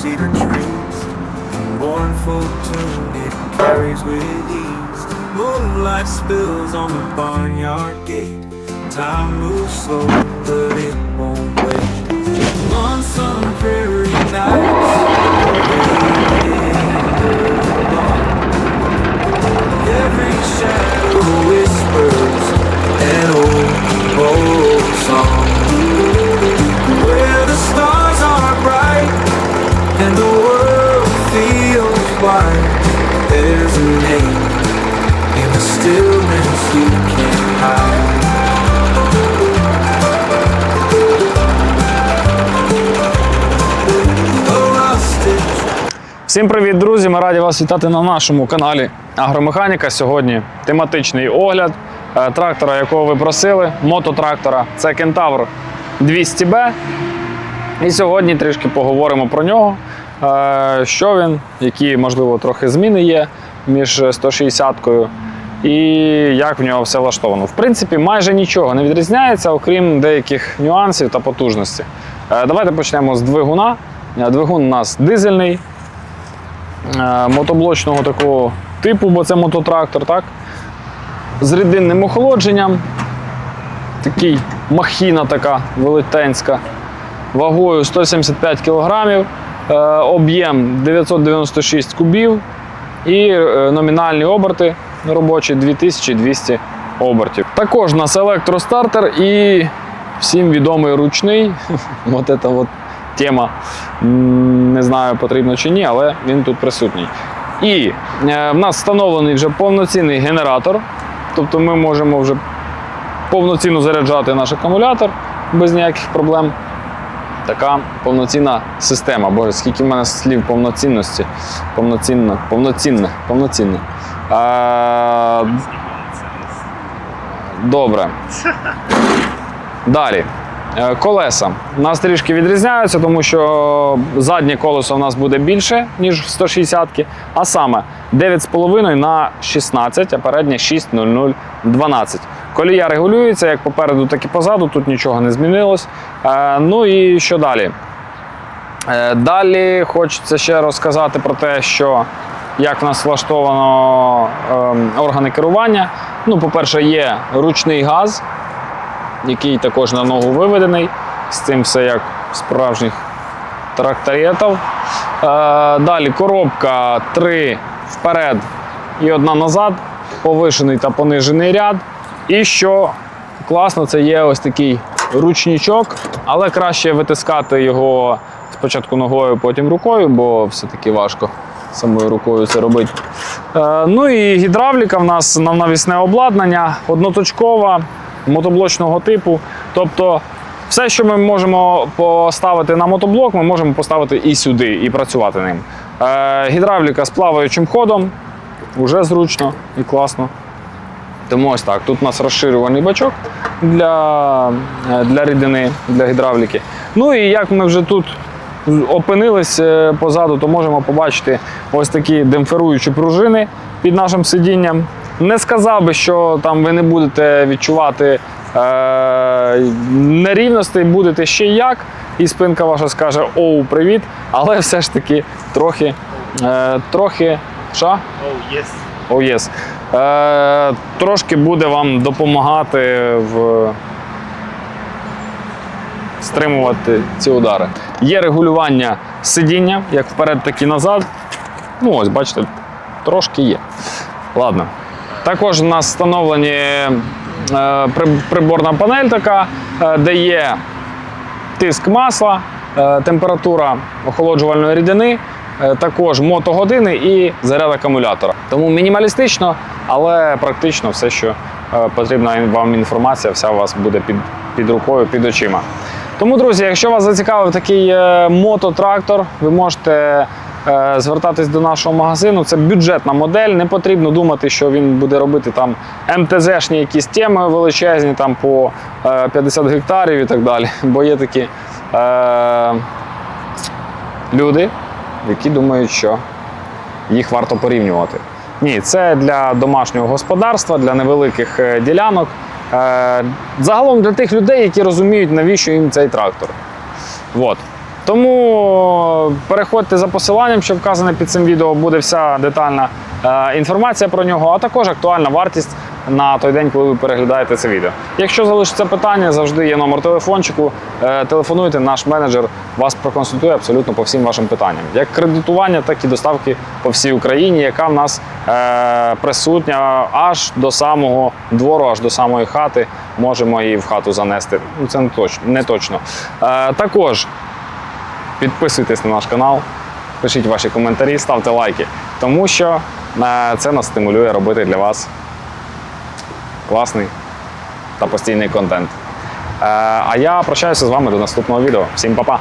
cedar trees. Born full tune, it carries with ease. Moonlight spills on the barnyard gate. Time moves slow, but it won't wait. Всім привіт, друзі! Ми раді вас вітати на нашому каналі Агромеханіка. Сьогодні тематичний огляд е, трактора, якого ви просили, мототрактора. Це Кентавр 200B. І сьогодні трішки поговоримо про нього. е, Що він, які, можливо, трохи зміни є між 160-кою. І як в нього все влаштовано. В принципі, майже нічого не відрізняється, окрім деяких нюансів та потужності. Е, Давайте почнемо з двигуна. Двигун у нас дизельний, мотоблочного такого типу, бо це мототрактор, так? З рідинним охолодженням. Такий махіна така велетенська. Вагою 175 кг, е, об'єм 996 кубів і е, номінальні оберти робочі 2200 обертів. Також у нас електростартер і всім відомий ручний. От це от тема. Не знаю, потрібно чи ні, але він тут присутній. І е, в нас встановлений вже повноцінний генератор. Тобто ми можемо вже повноцінно заряджати наш акумулятор без ніяких проблем. Така повноцінна система. Боже, скільки в мене слів повноцінності. Повноцінна, повноцінна, повноцінна. Добре. Далі. Е, Колеса. У нас трішки відрізняються, тому що заднє колесо у нас буде більше, ніж в 160-ки, а саме 9,5 на 16, а переднє 6,0012. Колія регулюється як попереду, так і позаду, тут нічого не змінилось. Е, Ну і що далі? Е, Далі хочеться ще розказати про те, що як в нас влаштовано ем, органи керування. Ну, по-перше, є ручний газ, який також на ногу виведений. З цим все як справжніх тракторетів. Е, Далі коробка 3 вперед і одна назад, повишений та понижений ряд. І що класно, це є ось такий ручничок, але краще витискати його спочатку ногою, потім рукою, бо все-таки важко самою рукою це робити. Е, ну і гідравліка в нас на навісне обладнання, одноточкова, мотоблочного типу. Тобто все, що ми можемо поставити на мотоблок, ми можемо поставити і сюди, і працювати ним. Е, гідравліка з плаваючим ходом, вже зручно і класно. Тому ось так. Тут у нас розширюваний бачок для, е, для рідини, для гідравліки. Ну і як ми вже тут опинились е, позаду, то можемо побачити ось такі демпферуючі пружини під нашим сидінням. Не сказав би, що там ви не будете відчувати е, нерівностей, будете ще як, і спинка ваша скаже Оу, привіт! Але все ж таки трохи, е, трохи. Що? Oh, yes. Oh, yes. Е, трошки буде вам допомагати в стримувати ці удари. Є регулювання сидіння, як вперед, так і назад. Ну, ось, бачите, трошки є. Ладно. Також у нас встановлені е, приборна панель така, е, де є тиск масла, е, температура охолоджувальної рідини, також мотогодини і заряд акумулятора. Тому мінімалістично, але практично все, що потрібна вам інформація, вся у вас буде під, під рукою, під очима. Тому, друзі, якщо вас зацікавив такий мототрактор, ви можете звертатись до нашого магазину. Це бюджетна модель. Не потрібно думати, що він буде робити там МТЗ-шні якісь теми величезні, там по е, 50 гектарів і так далі. Бо є такі е, люди, які думають, що їх варто порівнювати. Ні, це для домашнього господарства, для невеликих е, ділянок. Е, Загалом для тих людей, які розуміють, навіщо їм цей трактор. От. Тому переходьте за посиланням, що вказане під цим відео, буде вся детальна е, інформація про нього, а також актуальна вартість на той день, коли ви переглядаєте це відео. Якщо залишиться питання, завжди є номер телефончику. Е, телефонуйте, наш менеджер вас проконсультує абсолютно по всім вашим питанням. Як кредитування, так і доставки по всій Україні, яка в нас е, присутня аж до самого двору, аж до самої хати. Можемо її в хату занести. Ну, це не точно. Не точно. Також підписуйтесь на наш канал, пишіть ваші коментарі, ставте лайки, тому що е, це нас стимулює робити для вас класний та постійний контент. Е, А я прощаюся з вами до наступного відео. Всім па-па!